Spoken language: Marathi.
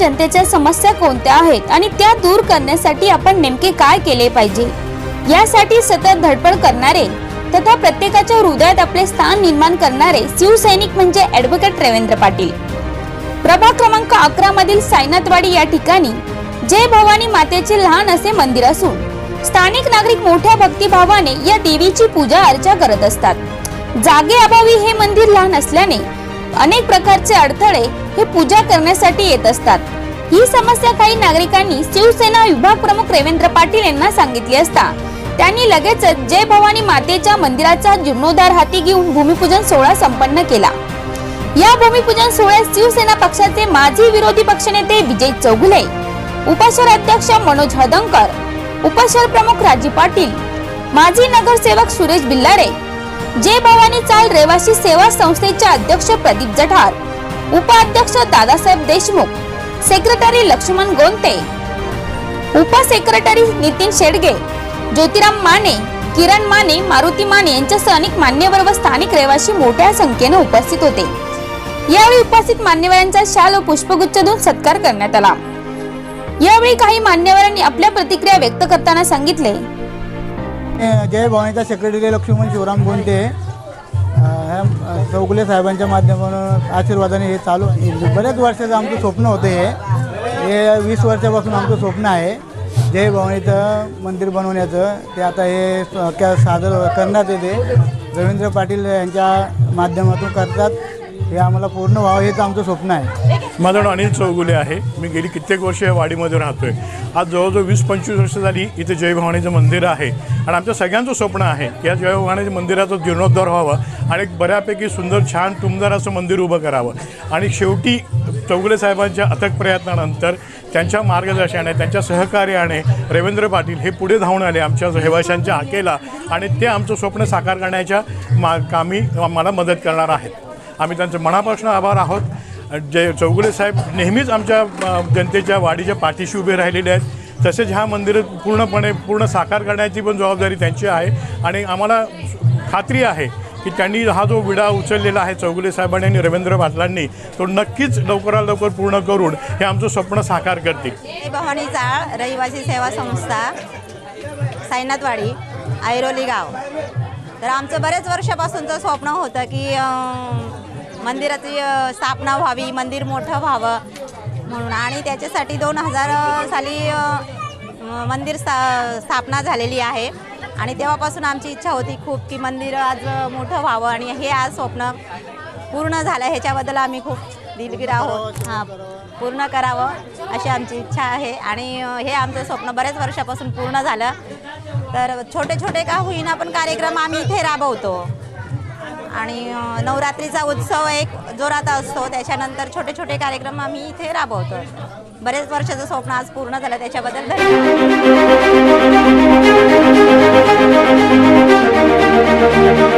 जनतेच्या समस्या कोणत्या आहेत आणि त्या दूर करण्यासाठी आपण नेमके काय केले पाहिजे? यासाठी सतत धडपड करणारे तथा प्रत्येकाच्या हृदयात आपले स्थान निर्माण करणारे शिवसैनिक म्हणजे ॲडव्होकेट रवींद्र पाटील. प्रभाग क्रमांक अकरा मधील सायनाथवाडी या ठिकाणी जय भवानी मातेचे लहान असे मंदिर असून स्थानिक नागरिक मोठ्या भक्तिभावाने या देवीची पूजा अर्चा करत असतात. जागे अभावी हे मंदिर लहान असल्याने अनेक प्रकारचे अडथळे हे पूजा करण्यासाठी येत असतात. ही समस्या काही नागरिकांनी शिवसेना विभाग प्रमुख रवींद्र पाटील यांना सांगितली असता. त्यांनी लगेचच जय भवानी मातेच्या मंदिराचा जीर्णोद्धार हाती घेऊन भूमिपूजन सोहळा संपन्न केला. या भूमिपूजन सोहळ्यात शिवसेना पक्षाचे माजी विरोधी पक्षनेते विजय चौगुले उपशहर अध्यक्ष मनोज हदंकर उपशहर प्रमुख राजी पाटील माजी नगरसेवक सुरेश बिल्लारे जे भवानी चाल रेवाशी सेवा संस्थेचे अध्यक्ष प्रदीप जठार उपाध्यक्ष दादासाहेब देशमुख सेक्रेटरी लक्ष्मण गोंते उपसेक्रेटरी नितीन शेडगे ज्योतिराम माने किरण माने मारुती माने यांच्यासह अनेक मान्यवर व स्थानिक रहिवासी मोठ्या संख्येने उपस्थित होते. यावेळी उपस्थित मान्यवरांचा शाल व पुष्पगुच्छ देऊन सत्कार करण्यात आला. यावेळी काही मान्यवरांनी आपल्या प्रतिक्रिया व्यक्त करताना सांगितले जय भवानीचा सेक्रेटरी लक्ष्मण शिवराम गोंटे ह्या चौगुले साहेबांच्या माध्यमातून आशीर्वादाने हे चालू बऱ्याच वर्षाचं आमचं स्वप्न होतं हे. हे वीस वर्षापासून आमचं स्वप्न आहे. जय भवानीचं मंदिर बनवण्याचं. ते आता हे क्या सादर करण्यात येते. रवींद्र पाटील यांच्या माध्यमातून करतात. हे आम्हाला पूर्ण व्हावं हेच आमचं स्वप्न आहे. माझं नाव अनिल चौगुले आहे. मी गेली कित्येक वर्ष या वाडीमध्ये राहतो आहे आज जवळजवळ वीस पंचवीस वर्ष झाली इथे जय भवानीचं मंदिर आहे. आणि आमच्या सगळ्यांचं स्वप्न आहे की या जय भवानीच्या मंदिराचं जीर्णोद्धार व्हावं आणि एक बऱ्यापैकी सुंदर छान टुमदार असं मंदिर उभं करावं. आणि शेवटी चौगुले साहेबांच्या अथक प्रयत्नानंतर त्यांच्या मार्गदर्शनाने त्यांच्या सहकार्याने रवींद्र पाटील हे पुढे धावून आले आमच्या रहिवाशांच्या हाकेला. आणि ते आमचं स्वप्न साकार करण्याच्या मा कामी मला मदत करणार आहेत. आम्ही त्यांचे मनापासून आभार आहोत. जे चौगुले साहेब नेहमीच आमच्या जनतेच्या वाडीच्या पाठीशी उभे राहिलेले आहेत. तसेच ह्या मंदिर पूर्णपणे पूर्ण साकार करण्याची पण जबाबदारी त्यांची आहे. आणि आम्हाला खात्री आहे की त्यांनी हा जो विडा उचललेला आहे चौगुले साहेबांनी आणि रवींद्र पाटलांनी तो नक्कीच लवकरात लवकर पूर्ण करून हे आमचं स्वप्न साकार करतील. जय भवानी चाळ रहिवासी सेवा संस्था साईनाथवाडी ऐरोली गाव. तर आमचं बरेच वर्षापासूनचं स्वप्न होतं की मंदिराची स्थापना व्हावी मंदिर मोठं व्हावं म्हणून. आणि त्याच्यासाठी दोन हजार साली मंदिर स्था स्थापना झालेली आहे. आणि तेव्हापासून आमची इच्छा होती खूप की मंदिर आज मोठं व्हावं आणि हे आज स्वप्न पूर्ण झालं ह्याच्याबद्दल आम्ही खूप दिलगीर आहोत. हां पूर्ण करावं अशी आमची इच्छा आहे. आणि हे आमचं स्वप्न बऱ्याच वर्षापासून पूर्ण झालं. तर छोटे छोटे का होईना पण कार्यक्रम आम्ही इथे राबवतो. आणि नवरात्रीचा उत्सव एक जोरात असतो. त्याच्यानंतर छोटे छोटे कार्यक्रम आम्ही इथे राबवतो. बरेच वर्षाचं स्वप्न आज पूर्ण झालं. त्याच्याबद्दल धन्यवाद.